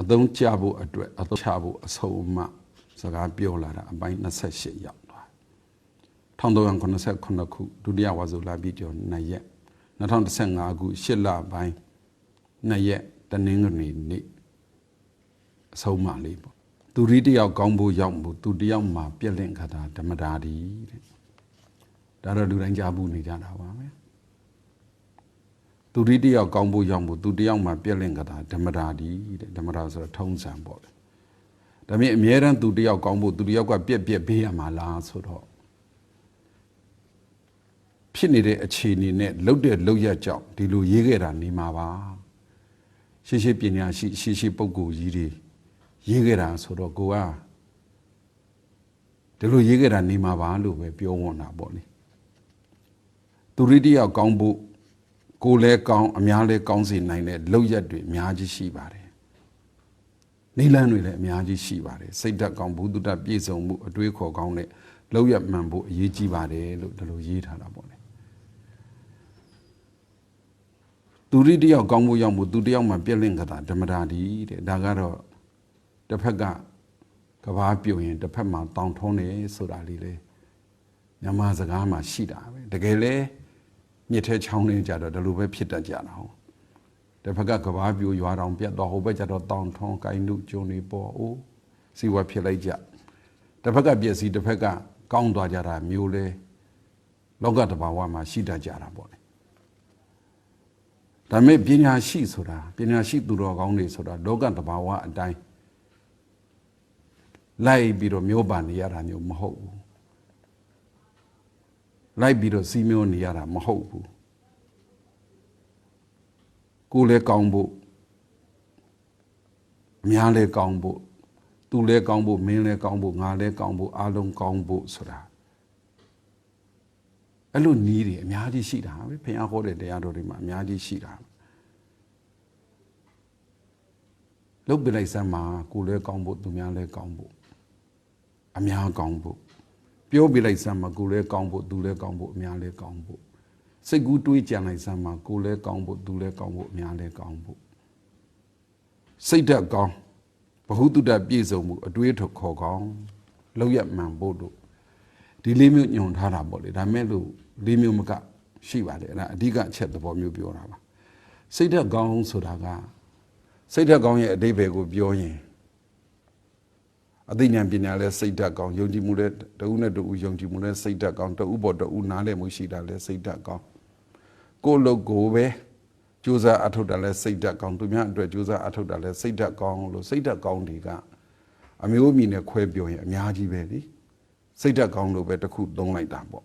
အသုံးချဖို့အတွက်အသုံးချဖို့အဆုံးအမစကားပြောလာတာအပိုင်း28ရောက်သွား1389ခုဒုတိယဝါဆိုလာပြီးကျော်2ရက်2015ခု8လပိုင်း2ရက်တနင်္ဂနွေနေ့အဆုံးအမလေးပေါ့သူရီတယောက်ကောင်းဖို့ရောက်မှုသူတယောက်မှာပြက်လင့်ခတာဓမ္မတာဒီတဲ့ဒါတော့လူတိုင်းကြားဘူးနေကြတာပါပဲ သူရီတယောက်ကောင်းဖို့ရောက်မှုသူတယောက်မှာပြက်လင့်ခတာဓမ္မတာဒီတဲ့ဓမ္မတာဆိုတော့ထုံးစံပေါ့လေဒါပေမဲ့အမြဲတမ်းသူတယောက်ကောင်းဖို့သူတယောက်ကပြက်ပြက်ဘေးရမှာလားဆိုတော့ဖြစ်နေတဲ့အခြေအနေနဲ့လှုပ်တဲ့လှုပ်ရက်ကြောင့်ဒီလိုရေးခဲ့တာနေမှာပါရှိရှိပညာရှိရှိရှိပုဂ္ဂိုလ်ကြီးတွေရေးခဲ့တာဆိုတော့ကိုကဒီလိုရေးခဲ့တာနေမှာပါလို့ပဲပြောဝွန်တာပေါ့လေသူရိတယောက်ကောင်းဖို့ ကိုယ်လဲကောင်းအများလဲကောင်းစေနိုင်တဲ့လောက်ရက်တွေအများကြီးရှိပါတယ်နိလန်းတွေလည်းအများကြီးရှိပါတယ်စိတ်ဓာတ်ကောင်းဘုဒ္ဓတပြည့်စုံမှုအတွေးခေါ်ကောင်းတဲ့လောက်ရက်မှန်ဖို့အရေးကြီးပါတယ်လို့ဒီလိုရေးထားတာပေါ့လေသူရိတယောက်ကောင်းဖို့ရောက်မှုသူတယောက်မှပြက်လင့်ခတာဓမ္မတာဒီတဲ့ဒါကတော့တစ်ဖက်ကကဘာပြုတ်ရင်တစ်ဖက်မှာတောင်ထုံးတယ်ဆိုတာလေးလေမြန်မာစကားမှာရှိတာပဲတကယ်လဲ မြစ်ထဲချောင်းနေကြတော့ဒီလိုပဲဖြစ်တတ်ကြတာဟုတ်တစ်ဖက်ကကဘာပြိုရွာတောင်ပြတ်တော့ဟိုဘက်ကျတော့တောင်ထုံးကိုင်းနုကျုံနေပေါ်အိုးစီဝါဖြစ်လိုက်ကြတစ်ဖက်ကပြည့်စည်တစ်ဖက်ကကောင်းသွားကြတာမျိုးလဲလောကတဘာဝမှာရှိတတ်ကြတာပေါ့လေဒါမဲ့ပညာရှိဆိုတာပညာရှိသူတော်ကောင်းတွေဆိုတာလောကတဘာဝအတိုင်းလိုက်ပြီးတော့မျိုးပါနေရတာမျိုးမဟုတ်ဘူး လိုက်ပြီးတော့စီးမျိုးနေရတာမဟုတ်ဘူးကိုယ်လည်းကောင်းဖို့အများလည်းကောင်းဖို့သူလည်းကောင်းဖို့မင်းလည်းကောင်းဖို့ငါလည်းကောင်းဖို့အားလုံးကောင်းဖို့ဆိုတာအဲ့လိုနီးတွေအများကြီးရှိတာပဲဖခင်ဟောတဲ့တရားတော်တွေမှာအများကြီးရှိတာလုတ်ပြလိုက်စမ်းမှာကိုယ်လည်းကောင်းဖို့သူများလည်းကောင်းဖို့အများကောင်းဖို့ ပြောပြလိုက်စမ်းမှာကိုယ်လည်းကောင်းဖို့သူလည်းကောင်းဖို့အများလည်းကောင်းဖို့စိတ်ကူးတွေးကြံလိုက်စမ်းမှာကိုယ်လည်းကောင်းဖို့သူလည်းကောင်းဖို့အများလည်းကောင်းဖို့စိတ်ဓာတ်ကောင်းဘ ഹു တုတ္တပြည့်စုံမှုအတွေးထုတ်ခေါ်ကောင်းလောက်ရမှန်ဖို့တို့ဒီလေးမျိုးညွန်ထားတာပေါ့လေဒါမဲ့လို့လေးမျိုးမကရှိပါတယ်အဲ့ဒါအဓိကအချက်သဘောမျိုးပြောတာပါစိတ်ဓာတ်ကောင်းဆိုတာကစိတ်ဓာတ်ကောင်းရဲ့အတိပ္ပယ်ကိုပြောရင် အသိဉာဏ်ပညာလဲစိတ်ဓာတ်ကောင်းယုံကြည်မှုလဲတဦးနဲ့တဦးယုံကြည်မှုလဲစိတ်ဓာတ်ကောင်းတဦးပေါ်တဦးနားလည်မှုရှိတာလဲစိတ်ဓာတ်ကောင်းကိုယ်လုတ်ကိုပဲကြိုးစားအထောက်တာလဲစိတ်ဓာတ်ကောင်းသူများအတွက်ကြိုးစားအထောက်တာလဲစိတ်ဓာတ်ကောင်းလို့စိတ်ဓာတ်ကောင်းတွေကအမျိုးအမည်နဲ့ခွဲပြောရင်အများကြီးပဲလीစိတ်ဓာတ်ကောင်းလို့ပဲတစ်ခုသုံးလိုက်တာပေါ့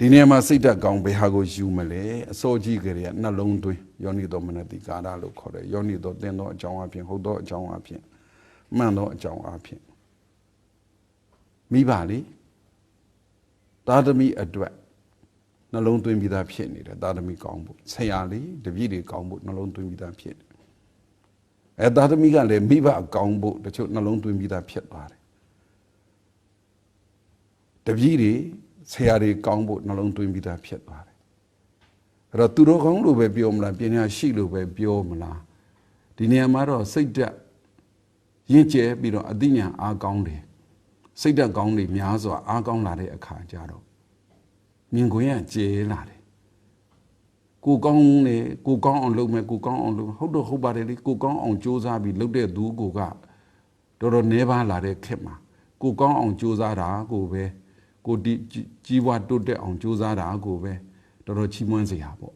ဒီနေရာမှာစိတ်ဓာတ်ကောင်းဘယ်ဟာကိုယူမလဲအစောကြီးကလေးကနှလုံးသွင်းယောနိတော်မနတိကာရလို့ခေါ်တယ်ယောနိတော်သင်သောအကြောင်းအဖြစ်ဟုတ်သောအကြောင်းအဖြစ်မှန်သောအကြောင်းအဖြစ်မိပါလေသာသမီအတွက်နှလုံးသွင်းပြီးသားဖြစ်နေတယ်သာသမီကောင်းဖို့ဆရာလေးတပည့်တွေကောင်းဖို့နှလုံးသွင်းပြီးသားဖြစ်တယ်အဲသာသမီကလည်းမိဘကောင်းဖို့တချို့နှလုံးသွင်းပြီးသားဖြစ်သွားတယ်တပည့်တွေ ဆရာတွေကောင်းဖို့နှလုံးသွင်းပြီးသားဖြစ်သွားတယ်အဲ့တော့သူတို့ကောင်းလို့ပဲပြောမလားပညာရှိလို့ပဲပြောမလားဒီနေရာမှာတော့စိတ်ဓာတ်ရင့်ကျဲပြီးတော့အသိဉာဏ်အားကောင်းတယ်စိတ်ဓာတ်ကောင်းတွေများစွာအားကောင်းလာတဲ့အခါကျတော့မြင်ခွင့်ကကျဲလာတယ်ကိုကောင်းနေကိုကောင်းအောင်လုပ်မယ်ကိုကောင်းအောင်လုပ်ဟုတ်တော့ဟုတ်ပါတယ်လေကိုကောင်းအောင်စ조사ပြီးလုပ်တဲ့သူကိုကတော်တော်နှဲပါလာတဲ့ခက်မှာကိုကောင်းအောင်စ조사တာကိုပဲ ကိုဒီကြီးပွားတိုးတက်အောင်စူးစမ်းတာကိုပဲတော်တော်ချီးမွမ်းစရာပေါ့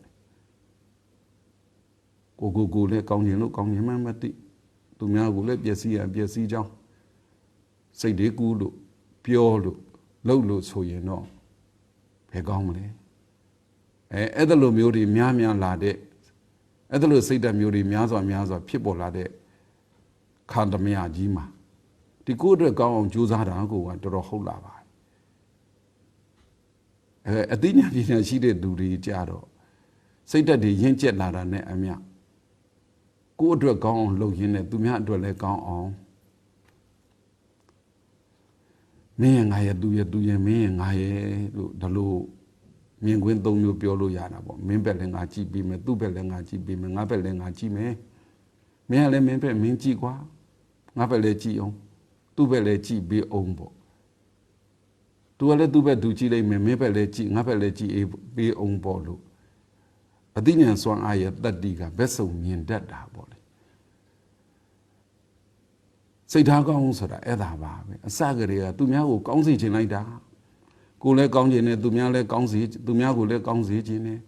ကိုကိုကိုလည်းကောင်းခြင်းလို့ကောင်းခြင်းမှမသိသူများကိုလည်းပျက်စီးရပျက်စီးကြောင်းစိတ်တွေကူးလို့ပြောလို့လှုပ်လို့ဆိုရင်တော့ဘယ်ကောင်းမလဲအဲအဲ့ဒါလိုမျိုးတွေများများလာတဲ့အဲ့ဒါလိုစိတ်ဓာတ်မျိုးတွေများစွာများစွာဖြစ်ပေါ်လာတဲ့ခန္ဓာမယကြီးမှာဒီကိုယ့်အတွက်ကောင်းအောင်ကြိုးစားတာကိုကတော်တော်ဟုတ်လာပါ အဲအသိဉာဏ်ပညာရှိတဲ့သူတွေကြတော့စိတ်ဓာတ်တွေရင့်ကျက်လာတာနဲ့အမျှကိုယ့်အတွက်ကောင်းအောင်လုပ်ရင်းနဲ့သူများအတွက်လည်းကောင်းအောင်မင်းရဲ့ငါရဲ့သူရဲ့သူရဲ့မင်းရဲ့ငါရဲ့လို့ဒါလို့မြင်ကွင်းသုံးမျိုးပြောလို့ရတာပေါ့မင်းဘက်လည်းငါကြည့်ပြီးမယ်သူ့ဘက်လည်းငါကြည့်ပြီးမယ်ငါဘက်လည်းငါကြည့်မယ်မင်းကလည်းမင်းပဲမင်းကြည့်ကွာငါပဲလည်းကြည့်အောင်သူ့ပဲလည်းကြည့်ပြီးအောင်ပေါ့ သူကလည်းသူ့ဘက်သူကြည့်လိုက်မယ်မင်းပဲလည်းကြည့်ငါပဲလည်းကြည့်အေးပြီးအောင်ပေါ့လို့အသိဉာဏ်စွမ်းအားရတတ္တိကဘက်စုံမြင်တတ်တာပေါ့လေစိတ်ထားကောင်းဆိုတာအဲ့ဒါပါပဲအစကတည်းကသူများကိုကောင်းစေချင်လိုက်တာကိုယ်လည်းကောင်းခြင်းနဲ့သူများလည်းကောင်းစေသူများကိုလည်းကောင်းစေခြင်းနဲ့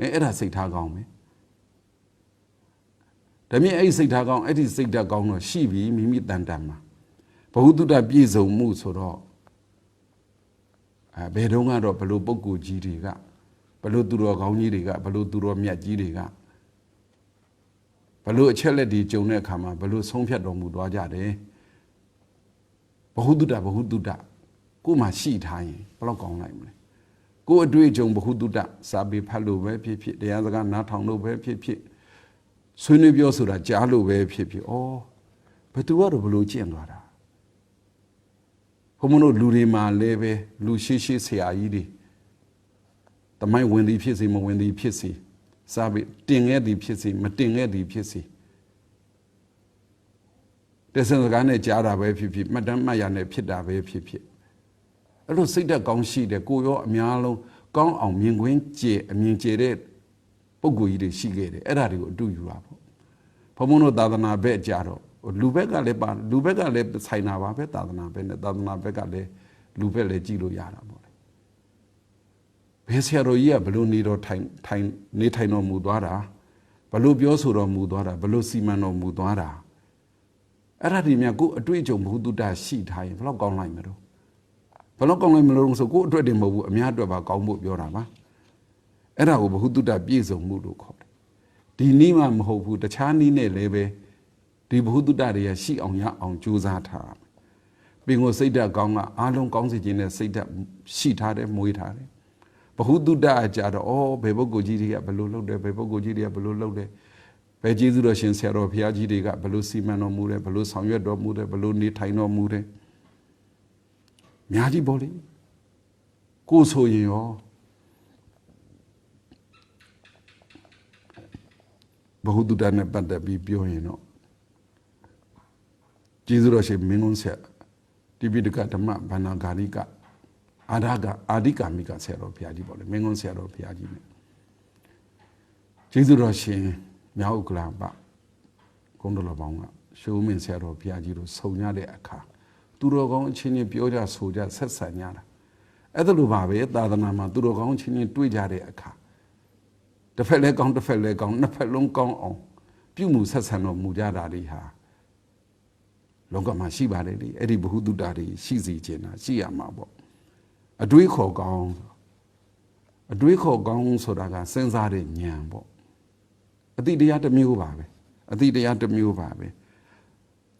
အဲအဲ့ဒါစိတ်ထားကောင်းပဲဒါမြင်အဲ့ဒီစိတ်ထားကောင်းအဲ့ဒီစိတ်ဓာတ်ကောင်းတော့ရှိပြီမိမိတန်တန်မှာဘဟုတုတ္တပြည့်စုံမှုဆိုတော့ အဲဘယ်တော့ကတော့ဘလို့ပုံကိုကြီးတွေကဘလို့သူတော်ကောင်းကြီးတွေကဘလို့သူတော်မြတ်ကြီးတွေကဘလို့အချက်လက်တွေကြုံတဲ့အခါမှာဘလို့ဆုံးဖြတ်တော်မူသွားကြတယ်ဘဟုတုတ္တဘဟုတုတ္တကိုယ်မှာရှိထားရင်ဘယ်တော့ကောင်းလိုက်မလဲကိုယ်အတွေ့အကြုံဘဟုတုတ္တစာပေဖတ်လို့ပဲဖြစ်ဖြစ်တရားစကားနားထောင်လို့ပဲဖြစ်ဖြစ်ဆွေးနွေးပြောဆိုတာကြားလို့ပဲဖြစ်ဖြစ်ဩဘယ်သူကတော့ဘလို့ကျင့်သွားတာ ဘုံမတို့လူတွေမှာလည်းပဲလူရှိရှိဆရာကြီးတွေတမိုင်းဝင်သည်ဖြစ်စေမဝင်သည်ဖြစ်စေစာပေတင်ခဲ့သည်ဖြစ်စေမတင်ခဲ့သည်ဖြစ်စေတဆင်စကားနဲ့ကြားတာပဲဖြစ်ဖြစ်မှတ်တမ်းမှတ်ရနဲ့ဖြစ်တာပဲဖြစ်ဖြစ်အဲ့လိုစိတ်သက်ကောင်းရှိတယ်ကိုရောအများလုံးကောင်းအောင်မြင်ကွင်းကြည်အမြင်ကြည်တဲ့ပုံကိုယ်ကြီးတွေရှိခဲ့တယ်အဲ့ဒါတွေကိုအတူယူပါပေါ့ဘုံဘုံတို့သာသနာဘက်ကြတော့ လူဘက်ကလည်းပါလူဘက်ကလည်းဆိုင်တာပါပဲသာသနာဘက်နဲ့သာသနာဘက်ကလည်းလူဘက်လည်းကြည့်လို့ရတာပေါ့လေဘယ်ဆရာတော်ကြီးကဘလို့နေတော့ထိုင်ထိုင်နေထိုင်တော်မူသွားတာဘလို့ပြောဆိုတော်မူသွားတာဘလို့စီမံတော်မူသွားတာအဲ့ဒါဒီမြတ်ကိုအတွေ့အကြုံဘုသူတ္တရှိထားရင်ဘလောက်ကောင်းလိုက်မလို့ဘလောက်ကောင်းလိုက်မလို့ဆိုကိုအတွက်တင်မဟုတ်ဘူးအများအတွက်ပါကောင်းဖို့ပြောတာပါအဲ့ဒါကိုဘုသူတ္တပြည့်စုံမှုလို့ခေါ်တယ်ဒီနည်းမှမဟုတ်ဘူးတခြားနည်းနဲ့လည်းပဲ ဒီဘုဟုတ္တတွေကရှိအောင်ရအောင်ကြိုးစားထားပင်ကိုစိတ်ဓာတ်ကောင်းကအားလုံးကောင်းစေခြင်းနဲ့စိတ်ဓာတ်ရှိထားတယ်မွေးထားတယ်ဘဟုတ္တအကြတော့ဩဘယ်ပုဂ္ဂိုလ်ကြီးတွေကဘယ်လိုလုပ်တယ်ဘယ်ပုဂ္ဂိုလ်ကြီးတွေကဘယ်လိုလုပ်တယ်ဘယ်ကျေးဇူးတော်ရှင်ဆရာတော်ဘုရားကြီးတွေကဘယ်လိုစီမံတော်မူတယ်ဘယ်လိုဆောင်ရွက်တော်မူတယ်ဘယ်လိုနေထိုင်တော်မူတယ်များကြီးပေါ့လေကိုဆိုရင်ရောဘဟုတ္တနဲ့ပတ်သက်ပြီးပြောရင်တော့ ကျေးဇူးတော်ရှင်မင်းကုန်းဆက်တိပိဋကဓမ္မဘာနာဂာရိကအာဓာကအာဓိကာမိကဆရာတော်ဘုရားကြီးပေါ့လေမင်းကုန်းဆရာတော်ဘုရားကြီး ਨੇ ကျေးဇူးတော်ရှင်မြောက်ဥက္ကလာပကုန်းတော်တော်ပေါင်းကရှုံးမင်းဆရာတော်ဘုရားကြီးတို့ဆုံရတဲ့အခါသူတော်ကောင်းအချင်းချင်းပြောကြဆိုကြဆက်ဆံကြတာအဲ့ဒါလိုပါပဲသာသနာမှာသူတော်ကောင်းအချင်းချင်းတွေ့ကြတဲ့အခါတစ်ဖက်လဲကောင်းတစ်ဖက်လဲကောင်းနှစ်ဖက်လုံးကောင်းအောင်ပြုမှုဆက်ဆံတော်မူကြတာတွေဟာ လောကမှာရှိပါတယ်လေအဲ့ဒီဘ ഹു တုတ္တတွေရှိစီခြင်းတာရှိရမှာပေါ့အတွေးခေါ်ကောင်းအတွေးခေါ်ကောင်းဆိုတာကစဉ်းစားတဲ့ဉာဏ်ပေါ့အတိတရားတစ်မျိုးပါပဲအတိတရားတစ်မျိုးပါပဲ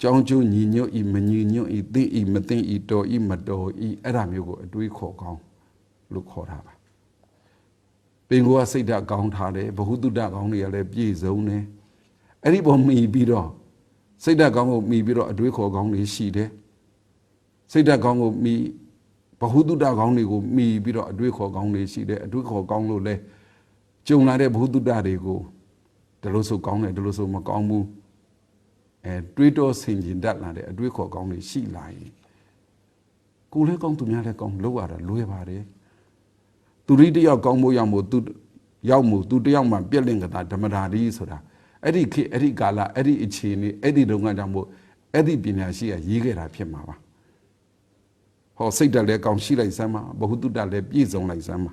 ကြောင်းကျိုးညီညွတ်ဤမညီညွတ်ဤသိဤမသိဤတော်ဤမတော်ဤအဲ့ဒါမျိုးကိုအတွေးခေါ်ကောင်းလို့ခေါ်တာပါပင်ကိုကစိတ်ဓာတ်ကောင်းထားတယ်ဘ ഹു တုတ္တကောင်းတွေကလည်းပြည့်စုံတယ်အဲ့ဒီပေါ်မှီပြီးတော့ စိတ်ဓာတ်ကောင်းကိုမှီပြီးတော့အတွေးခေါ်ကောင်းတွေရှိတယ်စိတ်ဓာတ်ကောင်းကိုမှီဘ ഹു တုတ္တကောင်းတွေကိုမှီပြီးတော့အတွေးခေါ်ကောင်းတွေရှိတယ်အတွေးခေါ်ကောင်းလို့လဲကြုံလာတဲ့ဘ ഹു တုတ္တတွေကိုဒီလိုဆိုကောင်းတယ်ဒီလိုဆိုမကောင်းဘူးအဲတွေးတောဆင်ခြင်တတ်လာတဲ့အတွေးခေါ်ကောင်းတွေရှိလာရင်ကိုယ်လည်းကောင်းသူများလည်းကောင်းလောက်ရတာလွယ်ပါတယ်သူရိတယောက်ကောင်းဖို့ရောက်မို့သူရောက်မို့သူတယောက်မှပြက်လင့်ကတာဓမ္မဒါရီဆိုတာ အဲ့ဒီခေအဲ့ဒီကာလအဲ့ဒီအခြေအနေအဲ့ဒီတုန်းကကြောင့်မို့အဲ့ဒီပညာရှိကရေးခဲ့တာဖြစ်မှာပါဟောစိတ်တက်လည်းကောင်းရှိလိုက်စမ်းပါဘ ഹു တုတ္တလည်းပြည့်စုံလိုက်စမ်းပါ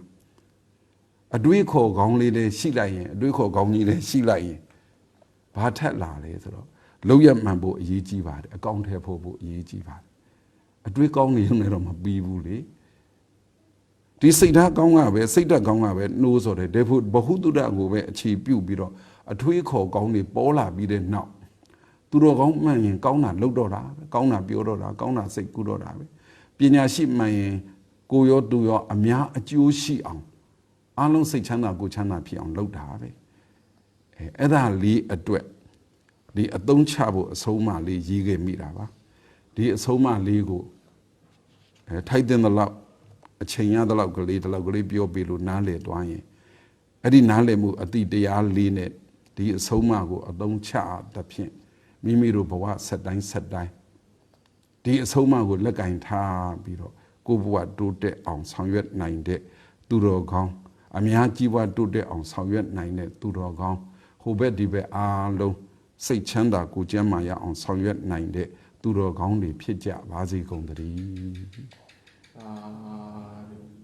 အတွေးခေါ်ကောင်းလေးလည်းရှိလိုက်ရင်အတွေးခေါ်ကောင်းကြီးလည်းရှိလိုက်ရင်ဘာထက်လာလဲဆိုတော့လောက်ရမှန်ဖို့အရေးကြီးပါတယ်အကောင့်ထဲဖို့ဖို့အရေးကြီးပါတယ်အတွေးကောင်းနေရင်တော့မပြီးဘူးလေ ဒီစိတ်ဓာတ်ကောင်းကပဲစိတ်ဓာတ်ကောင်းကပဲနှိုးဆိုတယ်ဒေဖို့ဘ ഹു တုတ္တကိုပဲအခြေပြုပြီးတော့အထွေးခေါ်ကောင်းတွေပေါ်လာပြီးတဲ့နောက်သူတော်ကောင်းမှန်ရင်ကောင်းတာလုပ်တော့တာပဲကောင်းတာပြောတော့တာကောင်းတာစိတ်ကူးတော့တာပဲပညာရှိမှန်ရင်ကိုရောသူရောအများအကျိုးရှိအောင်အလုံးစိတ်ချမ်းသာကိုချမ်းသာဖြစ်အောင်လုပ်တာပဲအဲအဲ့ဒါလေးအတွက်ဒီအသုံးချဖို့အဆုံးအမလေးရေးခဲ့မိတာပါဒီအဆုံးအမလေးကိုအဲထိုက်တဲ့လောက် အချိန်ရတဲ့လောက်ကလေးတလောက်ကလေးပြောပြလို့နားလည်သွားရင်အဲ့ဒီနားလည်မှုအတိတရားလေးနဲ့ဒီအဆုံးအမကိုအသုံးချတဖြင့်မိမိတို့ဘဝဆက်တိုင်းဆက်တိုင်းဒီအဆုံးအမကိုလက်ကင်ထားပြီးတော့ကိုယ့်ဘဝတိုးတက်အောင်ဆောင်ရွက်နိုင်တဲ့သူတော်ကောင်းအများကြီးဘဝတိုးတက်အောင်ဆောင်ရွက်နိုင်တဲ့သူတော်ကောင်းဟိုဘက်ဒီဘက်အားလုံးစိတ်ချမ်းသာကိုယ်ကျန်းမာရအောင်ဆောင်ရွက်နိုင်တဲ့သူတော်ကောင်းတွေဖြစ်ကြပါစေကုန်သတည်း ආරෝ